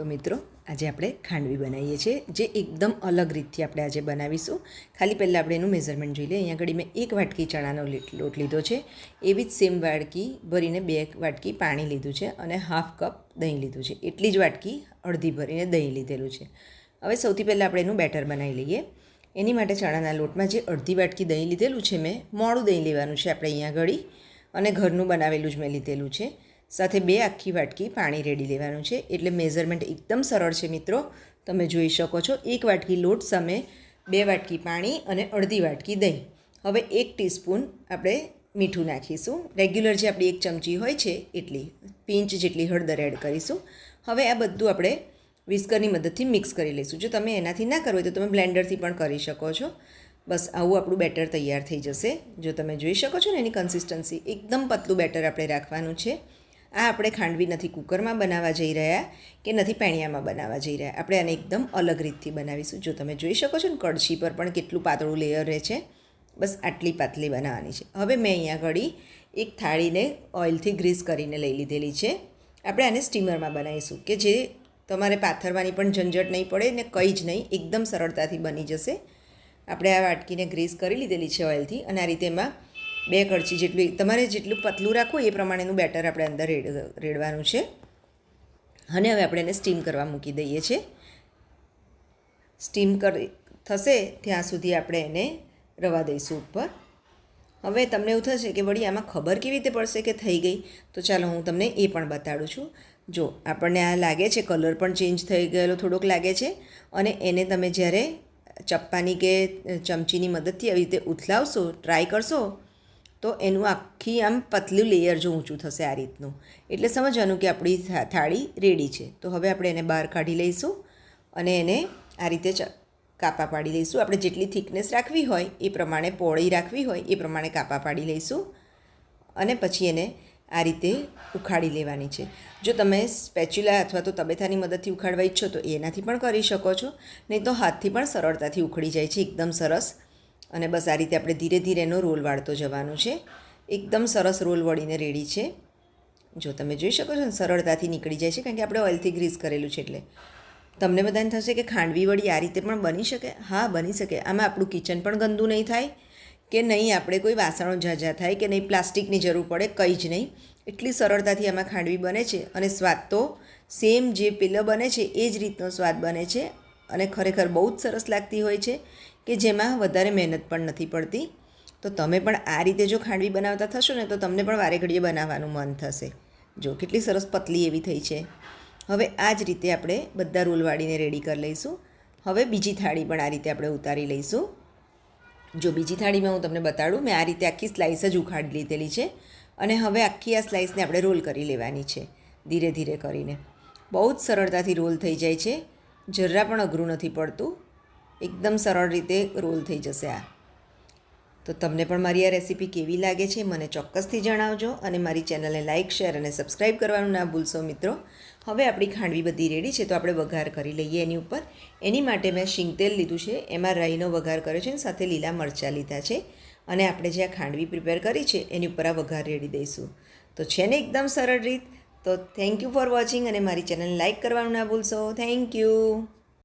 તો મિત્રો, આજે આપણે ખાંડવી બનાવીએ છીએ, જે એકદમ અલગ રીતથી આપણે આજે બનાવીશું. ખાલી પહેલાં આપણે એનું મેઝરમેન્ટ જોઈ લઈએ. અહીંયા આગળ મેં એક વાટકી ચણાનો લીટ- લીધો છે. એવી જ સેમ વાટકી ભરીને બે વાટકી પાણી લીધું છે અને હાફ કપ દહીં લીધું છે. એટલી જ વાટકી અડધી ભરીને દહીં લીધેલું છે. હવે સૌથી પહેલાં આપણે એનું બેટર બનાવી લઈએ. એની માટે ચણાના લોટમાં જે અડધી વાટકી દહીં લીધેલું છે મેં, મોડું દહીં લેવાનું છે આપણે અહીંયા આગળ. અને ઘરનું બનાવેલું જ મેં લીધેલું છે. સાથે બે આખી વાટકી પાણી રેડી લેવાનું છે. એટલે મેઝરમેન્ટ એકદમ સરળ છે મિત્રો. તમે જોઈ શકો છો, એક વાટકી લોટ સામે બે વાટકી પાણી અને અડધી વાટકી દહીં. હવે એક ટીસ્પૂન આપણે મીઠું નાખીશું. રેગ્યુલર જે આપણી એક ચમચી હોય છે, એટલી પિંચ જેટલી હળદર એડ કરીશું. હવે આ બધું આપણે વિસ્કરની મદદથી મિક્સ કરી લઈશું. જો તમે એનાથી ના કરો તો તમે બ્લેન્ડરથી પણ કરી શકો છો. બસ આવું આપણું બેટર તૈયાર થઈ જશે. જો તમે જોઈ શકો છો ને એની કન્સિસ્ટન્સી એકદમ પતલું બેટર આપણે રાખવાનું છે. આ આપણે ખાંડવી નથી કુકરમાં બનાવવા જઈ રહ્યા કે નથી પેણિયામાં બનાવવા જઈ રહ્યા. આપણે આને એકદમ અલગ રીતથી બનાવીશું. જો તમે જોઈ શકો છો ને કડછી પર પણ કેટલું પાતળું લેયર રહે છે. બસ આટલી પાતળી બનાવવાની છે. હવે મેં અહીંયા ઘડી એક થાળીને ઓઇલથી ગ્રીસ કરીને લઈ લીધેલી છે. આપણે આને સ્ટીમરમાં બનાવીશું કે જે તમારે પાથરવાની પણ ઝંઝટ નહીં પડે ને કંઈ જ નહીં, એકદમ સરળતાથી બની જશે. આપણે આ વાટકીને ગ્રીસ કરી લીધેલી છે ઓઇલથી અને આ રીતે એમાં બે કળછી જેટલું તમારે જેટલું પતલું રાખવું એ પ્રમાણેનું બેટર આપણે અંદર રેડ રેડવાનું છે. અને હવે આપણે એને સ્ટીમ કરવા મૂકી દઈએ છીએ. સ્ટીમ કરી થશે ત્યાં સુધી આપણે એને રવા દઈશું ઉપર. હવે તમને એવું થશે કે વળી આમાં ખબર કેવી રીતે પડશે કે થઈ ગઈ? તો ચાલો હું તમને એ પણ બતાડું છું. જો, આપણને આ લાગે છે કલર પણ ચેન્જ થઈ ગયેલો થોડોક લાગે છે અને એને તમે જ્યારે ચપ્પાની કે ચમચીની મદદથી આવી રીતે ઉથલાવશો, ટ્રાય કરશો તો એનું આખી આમ પતલું લેયર જો ઊંચું થશે આ રીતનું. એટલે સમજવાનું કે આપણી થાળી રેડી છે. તો હવે આપણે એને બહાર કાઢી લઈશું અને એને આ રીતે કાપા પાડી લઈશું. આપણે જેટલી થિકનેસ રાખવી હોય, એ પ્રમાણે પહોળી રાખવી હોય, એ પ્રમાણે કાપા પાડી લઈશું. અને પછી એને આ રીતે ઉખાડી લેવાની છે. જો તમે સ્પેચ્યુલા અથવા તો તબેથાની મદદથી ઉખાડવા ઈચ્છો તો એનાથી પણ કરી શકો છો. નહીં તો હાથથી પણ સરળતાથી ઉખડી જાય છે. એકદમ સરસ. અને બસ આ રીતે આપણે ધીરે ધીરે એનો રોલ વાળતો જવાનું છે. એકદમ સરસ રોલ વળીને રેડી છે. જો તમે જોઈ શકો છો ને, સરળતાથી નીકળી જાય છે, કારણ કે આપણે ઓઇલથી ગ્રીસ કરેલું છે એટલે. તમને બધાને થશે કે ખાંડવી વળી આ રીતે પણ બની શકે? હા, બની શકે. આમાં આપણું કિચન પણ ગંદુ નહીં થાય, કે નહીં આપણે કોઈ વાસણો ઝાઝા થાય, કે નહીં પ્લાસ્ટિકની જરૂર પડે, કંઈ જ નહીં. એટલી સરળતાથી આમાં ખાંડવી બને છે અને સ્વાદ તો સેમ જે પેલો બને છે, એ જ રીતનો સ્વાદ બને છે અને ખરેખર બહુ જ સરસ લાગતી હોય છે. કે જેમાં વધારે મહેનત પણ નથી પડતી? તો તમે પણ આ રીતે જો ખાંડવી બનાવતા થશો ને, તો તમને પણ વારે ઘડીએ બનાવવાનું મન થશે. જો કેટલી સરસ પતલી એવી થઈ છે. હવે આ જ રીતે આપણે બધા રોલ વાળીને રેડી કરી લઈશું. હવે બીજી થાળી પણ આ રીતે આપણે ઉતારી લઈશું. જો બીજી થાળીમાં હું તમને બતાડું, મેં આ રીતે આખી સ્લાઇસ જ ઉખાડી લીધેલી છે અને હવે આખી આ સ્લાઇસને આપણે રોલ કરી લેવાની છે, ધીરે ધીરે કરીને. બહુ જ સરળતાથી રોલ થઈ જાય છે. જરા પણ અઘરું નથી પડતું. એકદમ સરળ રીતે રોલ થઈ જશે આ. તો તમને પણ મારી આ રેસીપી કેવી લાગે છે મને ચોક્કસથી જણાવજો અને મારી ચેનલને લાઇક શેર અને સબસ્ક્રાઈબ કરવાનું ના ભૂલશો મિત્રો. હવે આપણી ખાંડવી બધી રેડી છે તો આપણે વઘાર કરી લઈએ એની ઉપર. એની માટે મેં શીંગતેલ લીધું છે, એમાં રાઈનો વઘાર કર્યો છે અને સાથે લીલા મરચાં લીધા છે. અને આપણે જે આ ખાંડવી પ્રિપેર કરી છે એની ઉપર આ વઘાર રેડી દઈશું. તો છે ને એકદમ સરળ રીત. તો થેન્ક યુ ફોર વોચિંગ અને મારી ચેનલને લાઇક કરવાનું ના ભૂલશો. Thank you